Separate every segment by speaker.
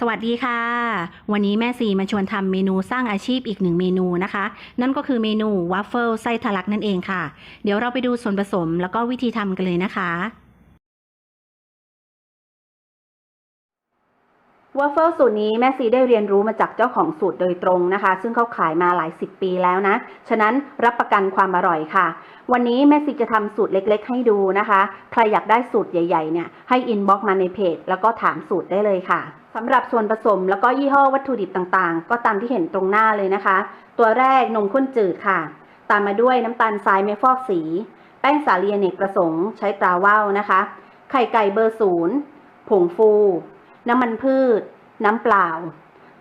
Speaker 1: สวัสดีค่ะ วันนี้แม่ซีมาชวนทำเมนูสร้างอาชีพอีกหนึ่งเมนูนะคะ นั่นก็คือเมนูวัฟเฟิลไส้ทะลักนั่นเองค่ะ เดี๋ยวเราไปดูส่วนผสมแล้วก็วิธีทำกันเลยนะคะ วอฟเฟิลสูตรนี้แม่ซีได้เรียนรู้มาจากเจ้าของสูตรโดยตรงนะคะ ซึ่งเขาขายมาหลายสิบปีแล้วนะ ฉะนั้นรับประกันความอร่อยค่ะ วันนี้แม่ซีจะทำสูตรเล็กๆ ให้ดูนะคะ ใครอยากได้สูตรใหญ่ ๆ เนี่ย ให้อินบ็อกมาในเพจ แล้วก็ถามสูตรได้เลยค่ะสำหรับส่วนผสมแล้วก็ยี่ห้อวัตถุดิบต่างๆ ก็ตามที่เห็นตรงหน้าเลยนะคะ ตัวแรกนมข้นจืดค่ะ ตามมาด้วยน้ำตาลทรายไม่ฟอกสี แป้งสาลีอเนกประสงค์ใช้ตราว่าวนะคะ ไข่ไก่เบอร์ศูนย์ผงฟู น้ำมันพืช น้ำเปล่า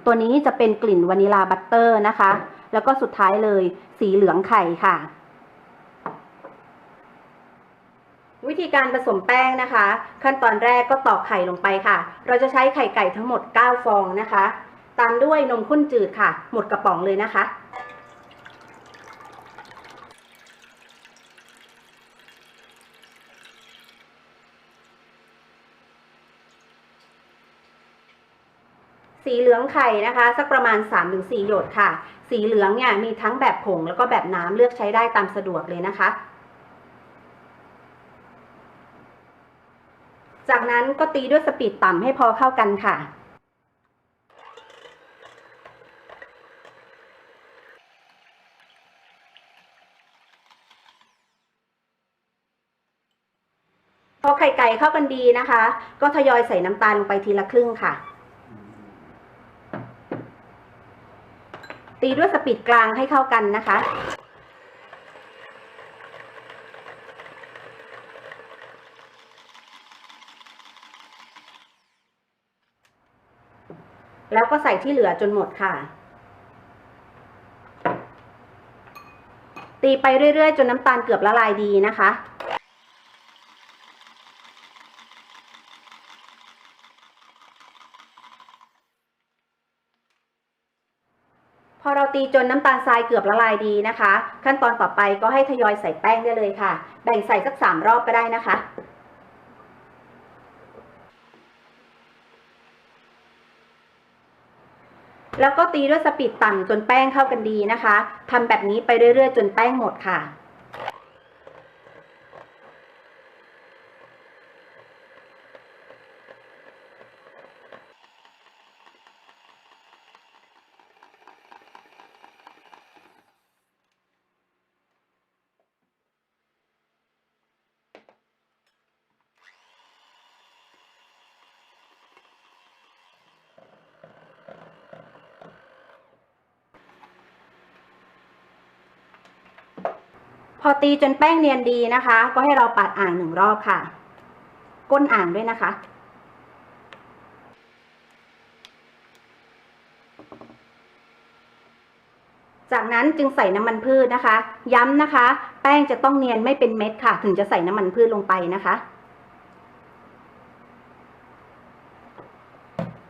Speaker 1: ตัวนี้จะเป็นกลิ่นวานิลาบัตเตอร์นะคะ แล้วก็สุดท้ายเลยสีเหลืองไข่ค่ะ วิธีการผสมแป้งนะคะ ขั้นตอนแรกก็ตอกไข่ลงไปค่ะ เราจะใช้ไข่ไก่ทั้งหมด 9 ฟองนะคะ ตามด้วยนมข้นจืดค่ะ หมดกระป๋องเลยนะคะ สีเหลืองไข่นะคะ สักประมาณ 3-4 หยดค่ะ สีเหลืองเนี่ยมีทั้งแบบผงแล้วก็แบบน้ำเลือกใช้ได้ตามสะดวกเลยนะคะ จากนั้นก็ตีด้วยสปีดต่ำให้พอเข้ากันค่ะพอไข่ไก่เข้ากันดีนะคะ ก็ทยอยใส่น้ำตาลลงไปทีละครึ่งค่ะ ตีด้วยสปีดกลางให้เข้ากันนะคะ แล้วก็ใส่ที่เหลือจนหมดค่ะ ตีไปเรื่อยๆ จนน้ำตาลเกือบละลายดีนะคะ พอเรา ตีจนน้ำตาลทรายเกือบละลายดีนะคะ ขั้นตอนต่อไปก็ให้ทยอยใส่แป้งได้เลยค่ะ แบ่งใส่สักสามรอบก็ได้นะคะแล้วก็ตีด้วยสปีดต่ำจนแป้งเข้ากันดีนะคะทำแบบนี้ไปเรื่อยๆ จนแป้งหมดค่ะ พ อตีจนแป้งเนียนดีนะคะ ก็ให้เราปัดอ่างหนึ่งรอบค่ะ ก้นอ่างด้วยนะคะจากนั้นจึงใส่น้ำมันพืชนะคะ ย้ำนะคะ แป้งจะต้องเนียนไม่เป็นเม็ดค่ะ ถึงจะใส่น้ำมันพืชลงไปนะคะ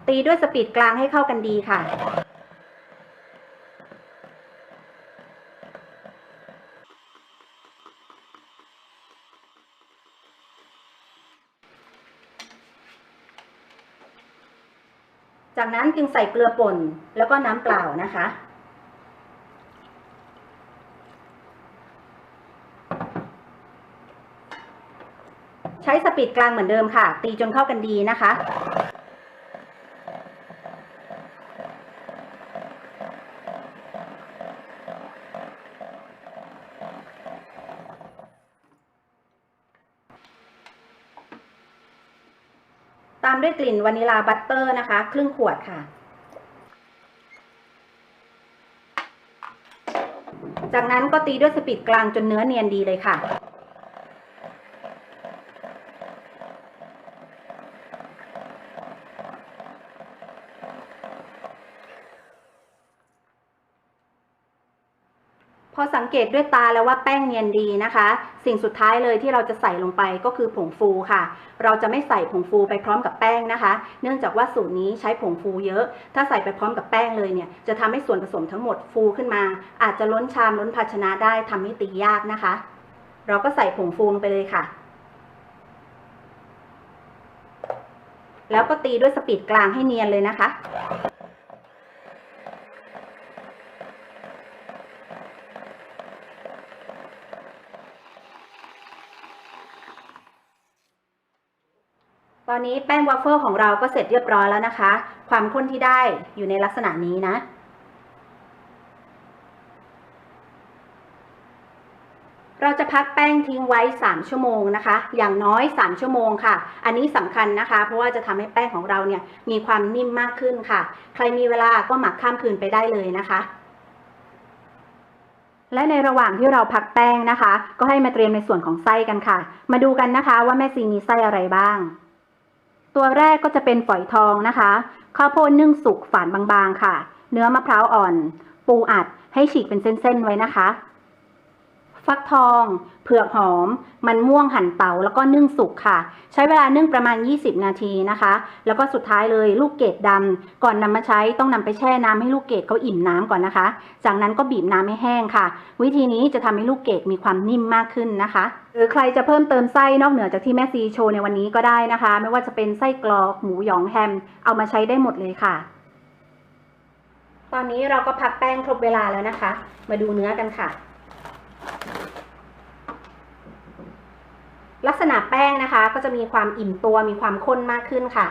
Speaker 1: ตีด้วยสปีดกลางให้เข้ากันดีค่ะ จากนั้นจึงใส่เกลือป่นแล้วก็น้ำเปล่านะคะ ใช้สปีดกลางเหมือนเดิมค่ะ ตีจนเข้ากันดีนะคะ ตามด้วยกลิ่นวานิลาบัตเตอร์นะคะ ครึ่งขวดค่ะ จากนั้นก็ตีด้วยสปีดกลางจนเนื้อเนียนดีเลยค่ะ พอสัง เกตด้วยตาแล้วว่าแป้งเนียนดีนะคะ สิ่งสุดท้ายเลยที่เราจะใส่ลงไปก็คือผงฟูค่ะ เราจะไม่ใส่ผงฟูไปพร้อมกับแป้งนะคะ เนื่องจากว่าสูตรนี้ใช้ผงฟูเยอะ ถ้าใส่ไปพร้อมกับแป้งเลยเนี่ยจะทำให้ส่วนผสมทั้งหมดฟูขึ้นมา อาจจะล้นชามล้นภาชนะได้ทำให้ตียากนะคะ เราก็ใส่ผงฟูลงไปเลยค่ะ แล้วก็ตีด้วยสปีดกลางให้เนียนเลยนะคะ อนนี้แป้งวัฟเฟิลของเราก็เสร็จเรียบร้อยแล้วนะคะ ความข้นที่ได้อยู่ในลักษณะนี้นะ เราจะพักแป้งทิ้งไว้ 3 ชั่วโมงนะคะ อย่างน้อย 3 ชั่วโมงค่ะ อันนี้สำคัญนะคะ เพราะว่าจะทำให้แป้งของเราเนี่ยมีความนิ่มมากขึ้นค่ะ ใครมีเวลาก็หมักข้ามคืนไปได้เลยนะคะและในระหว่างที่เราพักแป้งนะคะ ก็ให้มาเตรียมในส่วนของไส้กันค่ะ มาดูกันนะคะว่าแม่ซีมีไส้อะไรบ้าง ตัวแรกก็จะเป็นฝอยทองนะคะ ข้าวโพดนึ่งสุกฝานบางๆค่ะ เนื้อมะพร้าวอ่อน ปูอัดให้ฉีกเป็นเส้นๆไว้นะคะ ฟักทอง เผือกหอม มันม่วงหั่นเตาแล้วก็นึ่งสุกค่ะ ใช้เวลานึ่งประมาณ 20 นาทีนะคะ แล้วก็สุดท้ายเลยลูกเกดดำก่อนนำมาใช้ต้องนำไปแช่น้ำให้ลูกเกดเขาอิ่มน้ำก่อนนะคะ จากนั้นก็บีบน้ำให้แห้งค่ะ วิธีนี้จะทำให้ลูกเกดมีความนิ่มมากขึ้นนะคะหรือใครจะเพิ่มเติมไส้นอกเหนือจากที่แม่ซีโชว์ในวันนี้ก็ได้นะคะ ไม่ว่าจะเป็นไส้กรอกหมูหยองแฮม เอามาใช้ได้หมดเลยค่ะ ตอนนี้เราก็พักแป้งครบเวลาแล้วนะคะ มาดูเนื้อกันค่ะ ลักษณะแป้งนะคะ ก็จะมีความอิ่มตัวมีความข้นมากขึ้นค่ะ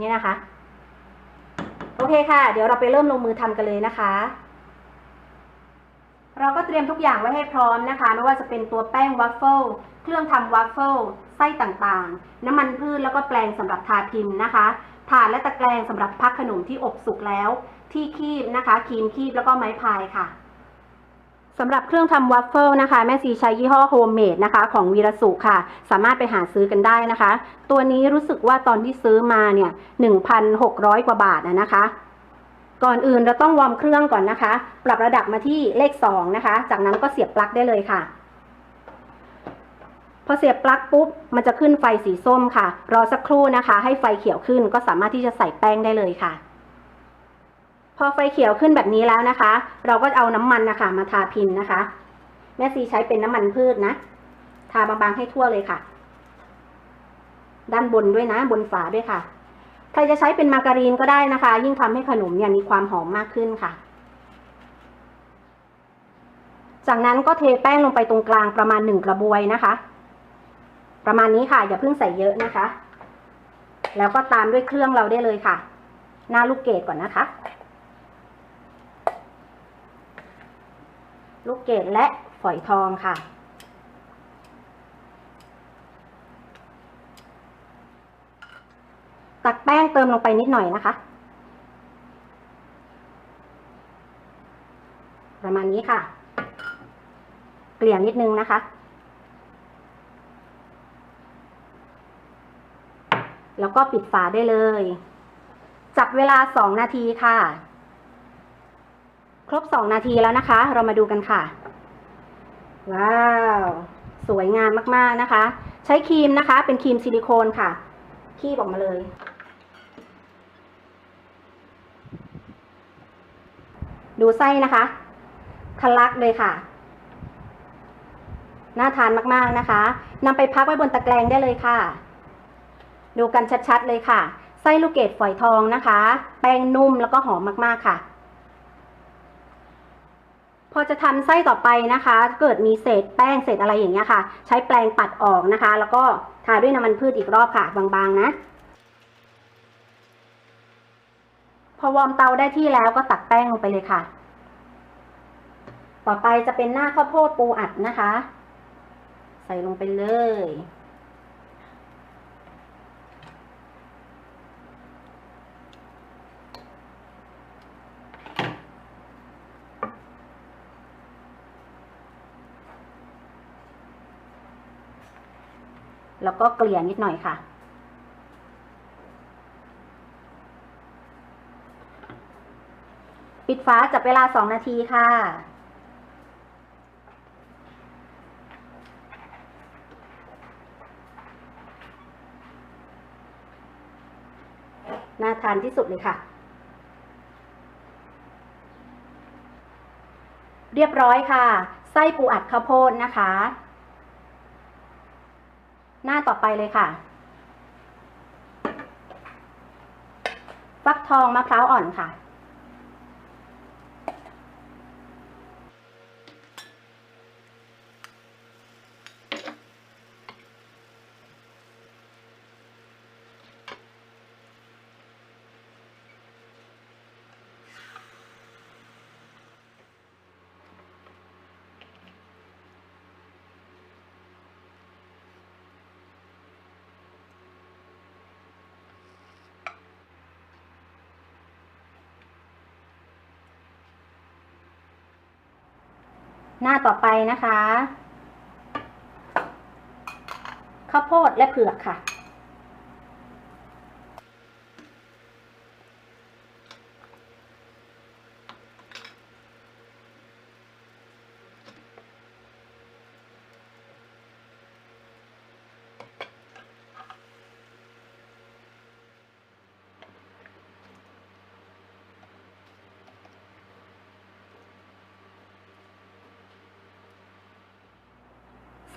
Speaker 1: นี่นะคะ โอเคค่ะ เดี๋ยวเราไปเริ่มลงมือทำกันเลยนะคะ เราก็เตรียมทุกอย่างไว้ให้พร้อมนะคะ ไม่ว่าจะเป็นตัวแป้งวัฟเฟิลเครื่องทำวัฟเฟิลไส้ต่างๆ น้ำมันพืชแล้วก็แปรงสำหรับทาพิมพ์นะคะถาดและตะแกรงสำหรับพักขนมที่อบสุกแล้ว ที่คีบนะคะครีมคีบแล้วก็ไม้พายค่ะ สำหรับเครื่องทำวัฟเฟิลนะคะ แม่ซีใช้ยี่ห้อโฮมเมดนะคะ ของวีรสุค่ะ สามารถไปหาซื้อกันได้นะคะ ตัวนี้รู้สึกว่าตอนที่ซื้อมาเนี่ย 1,600 กว่าบาทนะนะคะ ก่อนอื่นเราต้องวอร์มเครื่องก่อนนะคะ ปรับระดับมาที่เลข 2 นะคะ จากนั้นก็เสียบปลั๊กได้เลยค่ะ พอเสียบปลั๊กปุ๊บ มันจะขึ้นไฟสีส้มค่ะ รอสักครู่นะคะ ให้ไฟเขียวขึ้นก็สามารถที่จะใส่แป้งได้เลยค่ะ พอไฟเขียวขึ้นแบบนี้แล้วนะคะ เราก็เอาน้ำมันนะคะมาทาพิมพ์นะคะ แม่ซีใช้เป็นน้ำมันพืชนะ ทาบางๆให้ทั่วเลยค่ะ ด้านบนด้วยนะ บนฝาด้วยค่ะ ใครจะใช้เป็นมาการีนก็ได้นะคะ ยิ่งทำให้ขนมเนี่ยมีความหอมมากขึ้นค่ะ จากนั้นก็เทแป้งลงไปตรงกลางประมาณหนึ่งกระบวยนะคะ ประมาณนี้ค่ะ อย่าเพิ่งใส่เยอะนะคะ แล้วก็ตามด้วยเครื่องเราได้เลยค่ะ หน้าลูกเกดก่อนนะคะ ลูกเกดและฝอยทองค่ะ ตักแป้งเติมลงไปนิดหน่อยนะคะ ประมาณนี้ค่ะ เกลี่ยนิดนึงนะคะ แล้วก็ปิดฝาได้เลย จับเวลาสองนาทีค่ะ ครบสองนาทีแล้วนะคะ เรามาดูกันค่ะ ว้าว สวยงามมากๆนะคะ ใช้ครีมนะคะ เป็นครีมซิลิโคนค่ะ คีบออกมาเลย ดูไส้นะคะ ทะลักเลยค่ะ น่าทานมากๆนะคะนำไปพักไว้บนตะแกรงได้เลยค่ะ ดูกันชัดๆเลยค่ะ ไส้ลูกเกดฝอยทองนะคะ แป้งนุ่มแล้วก็หอมมากๆค่ะ พอจะทำไส้ต่อไปนะคะ เกิดมีเศษแป้งเศษอะไรอย่างเงี้ยค่ะ ใช้แปรงปัดออกนะคะ แล้วก็ทาด้วยน้ำมันพืชอีกรอบค่ะ บางๆนะ พอวอร์มเตาได้ที่แล้วก็ตักแป้งลงไปเลยค่ะ ต่อไปจะเป็นหน้าข้าวโพดปูอัดนะคะ ใส่ลงไปเลย แล้วก็เกลี่ยนิดหน่อยค่ะ ปิดฝาจับเวลาสองนาทีค่ะน่าทานที่สุดเลยค่ะ เรียบร้อยค่ะ ไส้ปูอัดข้าวโพดนะคะ หน้าต่อไปเลยค่ะ ฟักทองมะพร้าวอ่อนค่ะ หน้าต่อไปนะคะ ข้าวโพดและเผือกค่ะ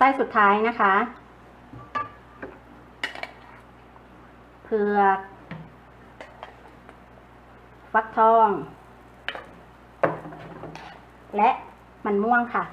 Speaker 1: ไส้สุดท้ายนะคะเผือกฟักทอง และมันม่วงค่ะ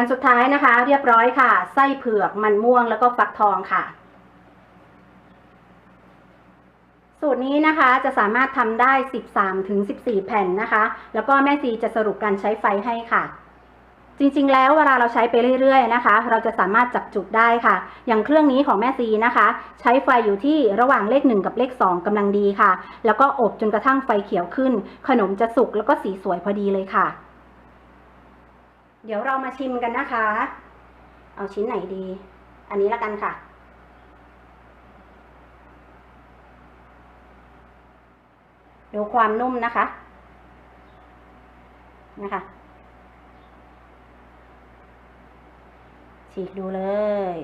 Speaker 1: อันสุดท้ายนะคะ เรียบร้อยค่ะ ไส้เผือกมันม่วงแล้วก็ฟักทองค่ะ สูตรนี้นะคะจะสามารถทำได้ 13ถึง14 แผ่นนะคะ แล้วก็แม่ซีจะสรุปการใช้ไฟให้ค่ะจริงๆ แล้วเวลาเราใช้ไปเรื่อยๆ นะคะ เราจะสามารถจับจุดได้ค่ะ อย่างเครื่องนี้ของแม่ซีนะคะ ใช้ไฟอยู่ที่ระหว่างเลข 1 กับเลข 2กำลังดีค่ะ แล้วก็อบจนกระทั่งไฟเขียวขึ้น ขนมจะสุกแล้วก็สีสวยพอดีเลยค่ะ เดี๋ยวเรามาชิมกันนะคะ เอาชิ้นไหนดี อันนี้ละกันค่ะ ดูความนุ่มนะคะ นะคะ ฉีกดูเลย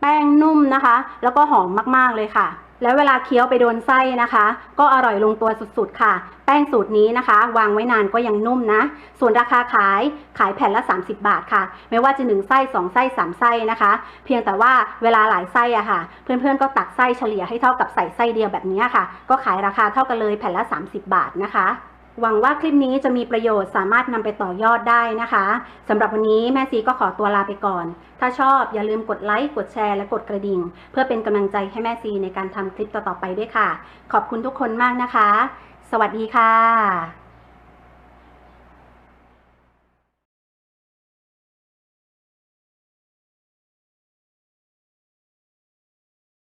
Speaker 1: แป้งนุ่มนะคะ แล้วก็หอมมาก ๆ เลยค่ะ แล้วเวลาเคี้ยวไปโดนไส้นะคะ ก็อร่อยลงตัวสุดๆค่ะ แป้งสูตรนี้นะคะ วางไว้นานก็ยังนุ่มนะ ส่วนราคาขายขายแผ่นละ 30 บาทค่ะ ไม่ว่าจะ1ไส้2ไส้3ไส้นะคะ เพียงแต่ว่าเวลาหลายไส้อะค่ะ เพื่อนๆก็ตักไส้เฉลี่ยให้เท่ากับใส่ไส้เดียวแบบนี้ค่ะ ก็ขายราคาเท่ากันเลยแผ่นละ 30 บาทนะคะ หวังว่าคลิปนี้จะมีประโยชน์สามารถนำไปต่อยอดได้นะคะสำหรับวันนี้แม่ซีก็ขอตัวลาไปก่อน ถ้าชอบอย่าลืมกดไลค์กดแชร์และกดกระดิ่ง เพื่อเป็นกำลังใจให้แม่ซีในการทำคลิปต่อๆไปด้วยค่ะ ขอบคุณทุกคนมากนะคะ สวัสดีค่ะ